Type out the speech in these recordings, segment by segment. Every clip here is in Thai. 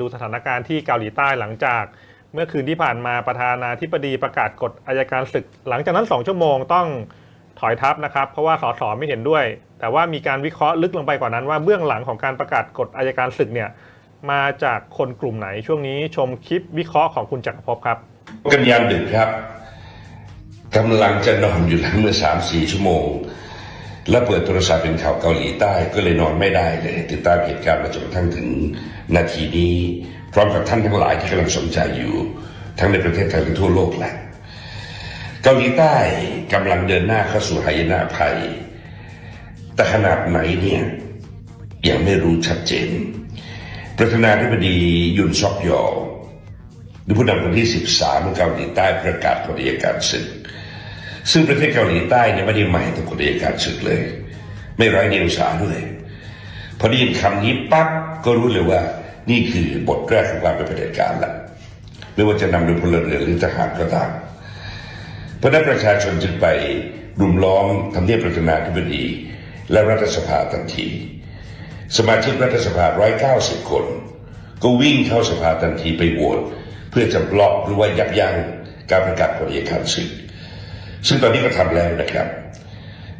ดูสถานการณ์ที่เกาหลีใต้หลังจาก เมื่อคืนที่ผ่านมาประธานาธิบดีประกาศกฎอายการศึก หลังจากนั้น 2 ชั่วโมงต้องถอยทัพนะครับ เพราะว่าสสไม่เห็นด้วย แต่ว่ามีการวิเคราะห์ลึกลงไปกว่านั้นว่าเบื้องหลังของการประกาศกฎอายการศึกเนี่ยมาจากคนกลุ่มไหนช่วงนี้ชมคลิปวิเคราะห์ของคุณจักรภพครับกันยามดึกครับกำลังจะนอนอยู่แล้วเมื่อสามสี่ชั่วโมง แล้วเปิดโทรศัพท์เป็นข่าวเกาหลีใต้ก็เลยนอนไม่ได้เลย ติดตามเหตุการณ์มาจนกระทั่งถึงนาทีนี้ พร้อมกับท่านทั้งหลายที่กำลังสนใจอยู่ ทั้งในประเทศไทยและทั่วโลกแหละเกาหลีใต้กำลังเดินหน้าเข้าสู่หายนะภัย แต่ขนาดไหนเนี่ยยังไม่รู้ชัดเจน ประธานาธิบดียุนซอกยอหรือผู้นำคนที่ 13ของเกาหลีใต้ประกาศกฎอัยการศึก ซึ่งประเทศเกาหลีใต้เนี่ยไม่ได้ใหม่ต่อกฎอัยการศึกเลย ไม่ไร้เดียงสาด้วย พอได้ยินคำนี้ปั๊บก็รู้เลยว่านี่คือบทแรกของความเป็นเผด็จการละไม่ว่าจะนำโดยพลเรือนหรือทหารก็ตามเพราะนั้นประชาชนจึงไปรุมล้อมทำเนียบประธานาธิบดี และรัฐสภาทันที สมาชิกรัฐสภา 190 คน ก็วิ่งเข้าสภาทันทีไปโหวตเพื่อจะบล็อกหรือว่ายับยั้งการประกาศกฎอัยการศึก ซึ่งตอนนี้ก็ทำแล้วนะครับ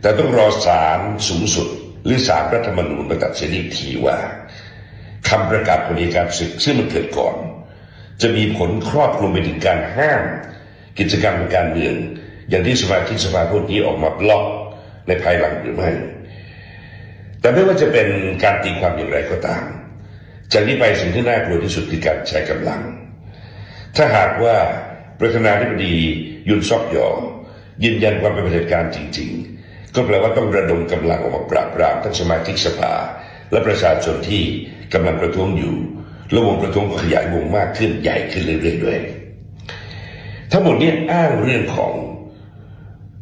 แต่ต้องรอศาลสูงสุด หรือศาลรัฐธรรมนูญมาตัดสินอีกทีว่าคำประกาศกฎอัยการศึกซึ่งมันเกิดก่อน จะมีผลครอบคลุมไปถึงการห้าม กิจกรรมทางการเมือง อย่างที่สมาชิกสภาพวกนี้ออกมาบล็อกในภายหลังหรือไม่ แต่ไม่ว่าจะเป็นการตีความอย่างไรก็ตาม จากนี้ไปสิ่งที่น่ากลัวที่สุดคือการใช้กำลัง ถ้าหากว่าประธานาธิบดียุนซอกยอ ยืนยันความเป็นเผด็จการจริง ๆ ก็แปลว่าต้องระดมกำลังออกมาปราบปรามทั้งสมาชิกสภา และประชาชนที่กำลังประท้วงอยู่และวงประท้วงก็ขยายวงมากขึ้นใหญ่ขึ้นเรื่อยๆด้วย ทั้งหมดนี้อ้างเรื่องของ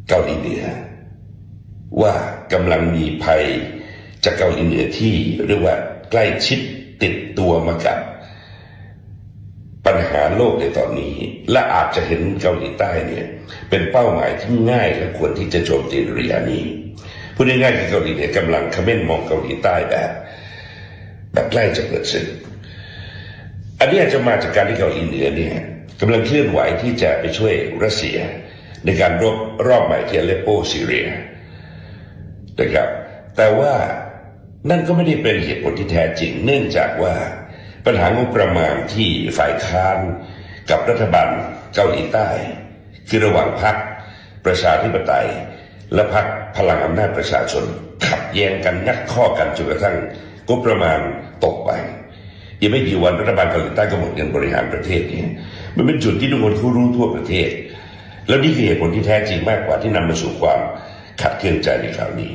เกาหลีเหนือ ว่ากำลังมีภัยจากเกาหลีเหนือที่เรียกว่าใกล้ชิดติดตัวมากับ ปัญหาโลกในตอนนี้ และอาจจะเห็นเกาหลีใต้เนี่ย เป็นเป้าหมายที่ง่ายและควรที่จะโจมตีในระยะนี้พูดง่ายๆคือเกาหลีเหนือกำลังคอมเมนมองเกาหลีใต้แบบแบบใกล้จะเกิดศึกอันนี้อาจจะมาจากการที่เกาหลีเหนือเนี่ยกำลังเคลื่อนไหวที่จะไปช่วยรัสเซีย ในการรบรอบใหม่ที่อเลปโปซีเรียนะครับ แต่ว่านั่นก็ไม่ได้เป็นเหตุผลที่แท้จริง เนื่องจากว่า ปัญหางบประมาณที่ฝ่ายค้านกับรัฐบาลเกาหลีใต้ คือระหว่างพรรคประชาธิปไตย และพรรคพลังอำนาจประชาชน ขัดแย้งกันงัดข้อกันจนกระทั่งงบประมาณตกไปยังไม่กี่วันรัฐบาลเกาหลีใต้ก็หมดเงินบริหารประเทศนี้มันเป็นจุดที่ทุกคนเขารู้ทั่วประเทศ แล้วนี่คือเหตุผลที่แท้จริงมากกว่าที่นำมาสู่ความขัดเคืองใจในคราวนี้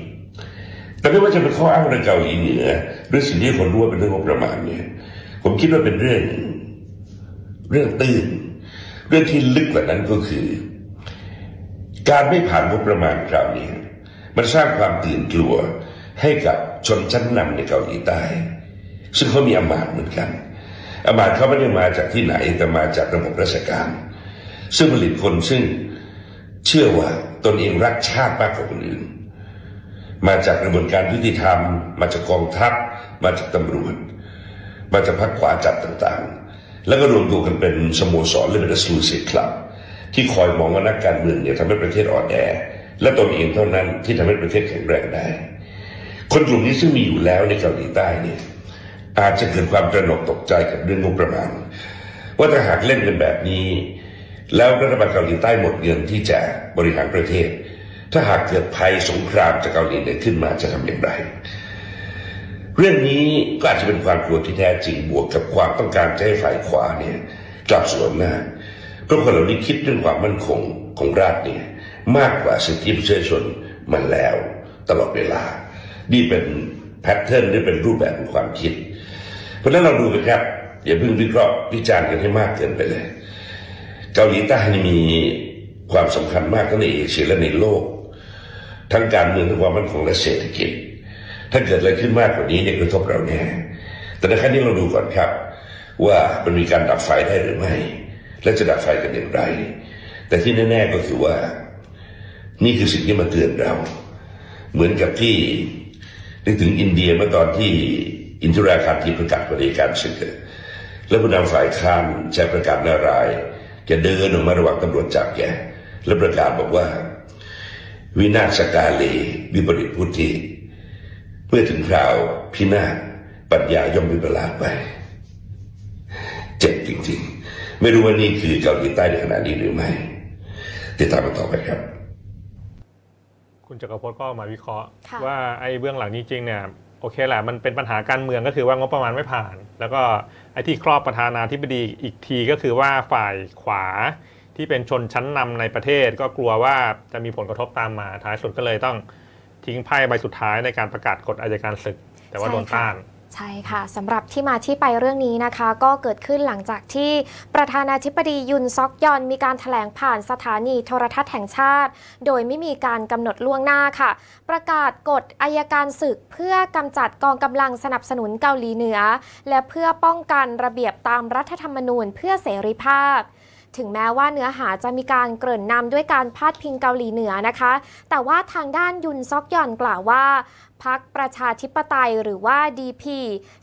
แต่ไม่ว่าจะเป็นข้ออ้างเรื่องเกาหลีเหนือหรือสิ่งที่คนรู้ว่าเป็นเรื่องงบประมาณเนี่ย ผมคิดว่าเป็นเรื่อง เรื่องตื้น เรื่องที่ลึกกว่านั้นก็คือ การไม่ผ่านงบประมาณคราวนี้ มันสร้างความตื่นกลัวให้กับชนชั้นนำในเกาหลีใต้ ซึ่งเขามีอำนาจเหมือนกันอำนาจเขาไม่ได้มาจากที่ไหนแต่มาจากระบบราชการ ซึ่งผลิตคนซึ่งเชื่อว่าตนเองรักชาติมากกว่าคนอื่น มาจากกระบวนการยุติธรรม มาจากกองทัพ มาจากตำรวจ มาจากพรรคขวาจัดต่างๆ แล้วก็รวมตัวกันเป็นสโมสรหรือเป็น exclusive club ที่คอยมองว่านักการเมืองเนี่ยทำให้ประเทศอ่อนแอ และตนเองเท่านั้นที่ทำให้ประเทศแข็งแรงได้ คนกลุ่มนี้ซึ่งมีอยู่แล้วในเกาหลีใต้เนี่ยอาจจะเกิดความตระหนกตกใจกับเรื่องงบประมาณ ว่าถ้าหากเล่นกันแบบนี้ แล้วรัฐบาลเกาหลีใต้หมดเงินที่จะบริหารประเทศ ถ้าหากเกิดภัยสงครามจากเกาหลีเหนือขึ้นมาจะทำอย่างไร เรื่องนี้ก็อาจจะเป็นความกลัวที่แท้จริงบวกกับความต้องการจะให้ฝ่ายขวาเนี่ยกลับสู่อำนาเพราะคนเหล่านี้คิดเรื่องความมั่นคงของราชเนี่ยมากกว่าสิทธิมนุษยชนมันแล้ว ตลอดเวลา นี่เป็นแพทเทิร์นหรือเป็นรูปแบบของความคิด เพราะนั้นเราดูกันครับ อย่าเพิ่งวิเคราะห์วิจารณ์กันให้มากเกินไปเลย เกาหลีใต้มีความสำคัญมากทั้งในเอเชียและในโลก ทั้งการเมืองทั้งความมั่นคงและเศรษฐกิจ ถ้าเกิดอะไรขึ้นมากกว่านี้เนี่ยกระทบเราแน่แต่ในขั้นนี้เราดูก่อนครับ ว่ามันมีการดับไฟได้หรือไม่ และจะดับไฟกันอย่างไร แต่ที่แน่ ๆก็คือว่า นี่คือสิ่งที่มาเตือนเรา เหมือนกับที่นึกถึงอินเดียเมื่อตอนที่อินทราคารทีประกาศกฎอัยการศึกและผู้นำฝ่ายค้านใช้ประกาศนารายจะเดินออกมาระหว่างตำรวจจับแกและประกาศบอกว่า วินาศกาเลวิปริตพุทธิ มื่อถึงคราวพินาศปัญญาย่อมวิปลาสไป เจ็บจริงๆ ไม่รู้ว่านี่คือเกาหลีใต้ในขณะนี้หรือไม่ ติดตามกันต่อไปครับ คุณจักรพจน์ก็มาวิเคราะห์ค่ะว่าไอ้เบื้องหลังจริงๆเนี่ยโอเคแหละมันเป็นปัญหาการเมืองก็คือว่างบประมาณไม่ผ่าน แล้วก็ไอ้ที่ครอบประธานาธิบดีอีกทีก็คือว่าฝ่ายขวาที่เป็นชนชั้นนำในประเทศ ก็กลัวว่าจะมีผลกระทบตามมาท้ายสุดก็เลยต้อง ทิ้งไพ่ใบสุดท้ายในการประกาศกฎอายการศึก แต่ว่าใช่โดนค่ะต้านใช่ค่ะสำหรับที่มาที่ไปเรื่องนี้นะคะ ก็เกิดขึ้นหลังจากที่ประธานาธิบดียุนซอกยอนมีการถแถลงผ่านสถานีโทรทัศน์แห่งชาติ โดยไม่มีการกำหนดล่วงหน้าค่ะ ประกาศกฎอายการศึกเพื่อกำจัดกองกำลังสนับสนุนเกาหลีเหนือ และเพื่อป้องกันระเบียบตามรัฐธรรมนูญเพื่อเสรีภาพ ถึงแม้ว่าเนื้อหาจะมีการเกริ่นนำด้วยการพาดพิงเกาหลีเหนือนะคะ แต่ว่าทางด้านยุนซอกยอนกล่าวว่าพักประชาธิปไตยหรือว่า DP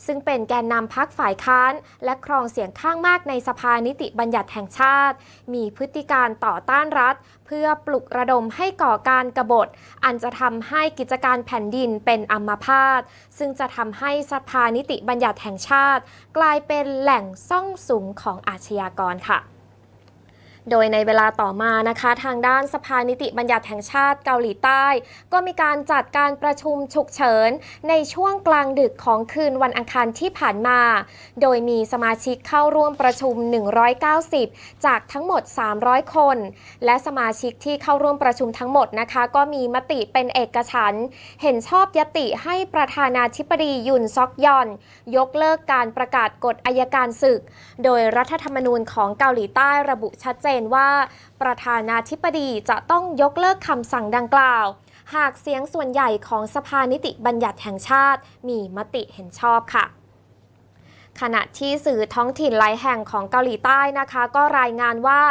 ซึ่งเป็นแกนนำพักฝ่ายค้าน และครองเสียงข้างมากในสภานิติบัญญัติแห่งชาติ มีพฤติการต่อต้านรัฐ เพื่อปลุกระดมให้ก่อการกบฏ อันจะทำให้กิจการแผ่นดินเป็นอัมพาตซึ่งจะทำให้สภานิติบัญญัติแห่งชาติ กลายเป็นแหล่งซ่องสุมของอาชญากรค่ะ โดยในเวลาต่อมานะคะ ทางด้านสภานิติบัญญัติแห่งชาติเกาหลีใต้ ก็มีการจัดการประชุมฉุกเฉิน ในช่วงกลางดึกของคืนวันอังคารที่ผ่านมา โดยมีสมาชิกเข้าร่วมประชุม 190 จากทั้งหมด 300 คน และสมาชิกที่เข้าร่วมประชุมทั้งหมดนะคะ ก็มีมติเป็นเอกฉันท์เห็นชอบยติให้ประธานาธิบดียุนซอกยอน ยกเลิกการประกาศกฎอายการศึก โดยรัฐธรรมนูญของเกาหลีใต้ระบุชัดเจนเจนว่า ประธานาธิบดีจะต้องยกเลิกคำสั่งดังกล่าว หากเสียงส่วนใหญ่ของสภานิติบัญญัติแห่งชาติ มีมติเห็นชอบค่ะขณะที่สื่อท้องถิ่นหลายแห่งของเกาหลีใต้นะคะ ก็รายงานว่า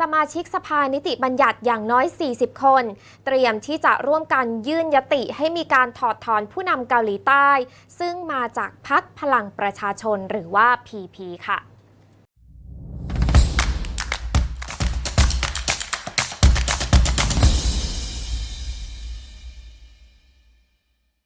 สมาชิกสภานิติบัญญัติอย่างน้อย 40 คน เตรียมที่จะร่วมกันยื่นยติให้มีการถอดถอนผู้นำเกาหลีใต้ ซึ่งมาจากพรรคพลังประชาชนหรือว่า PP ค่ะ